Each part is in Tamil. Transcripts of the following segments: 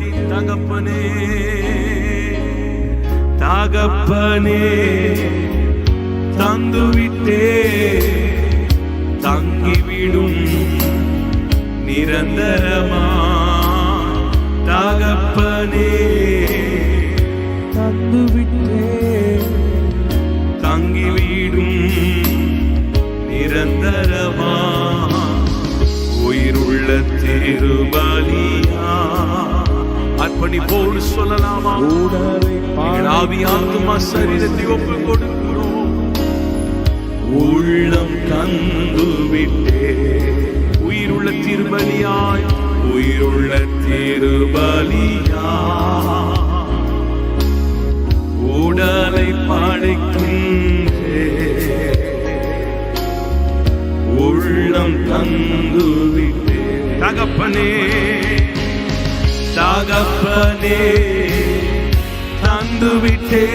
உயரத்தின் தகப்பனே தகப்பனே தந்துவிட்டே தங்கிவிடும் நிரந்தரமா தகப்பனே தந்துவிட்டே தங்கிவிடும் நிரந்தரமா. உயிருள்ள திருபலியா சொல்லலாமா? எங்கள் ஆவியாத்மா சரீரத்தை ஒப்பு கொடுக்கிறோம் உள்ளம் தந்து விட்டே உயிருள்ள திருபலியாய் உயிருள்ள திருபலியா உடலை படைக்கின்றே. உள்ளம் தந்து விட்டே தகப்பனே தகப்பனே தந்துவிட்டே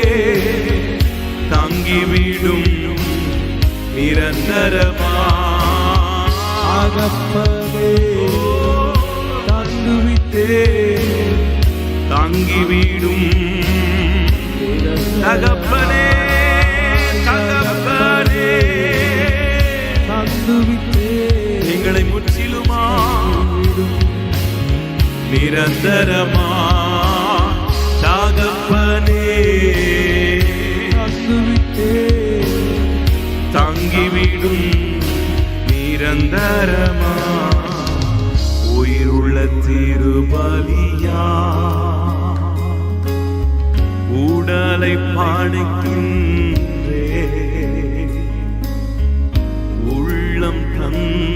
தங்கிவிடும் நிரந்தரமாகப்பனே தந்துவிட்டே தங்கிவிடும் தகப்பனே தகப்பனே தந்துவிட்டே எங்களை முற்றிலுமா நிரந்தரமா? தகப்பனே தங்கிவிடும் நிரந்தரமா? உயிருள்ள திருபலியா? உடலை பாணிக்கின்றே. உள்ளம் தந்து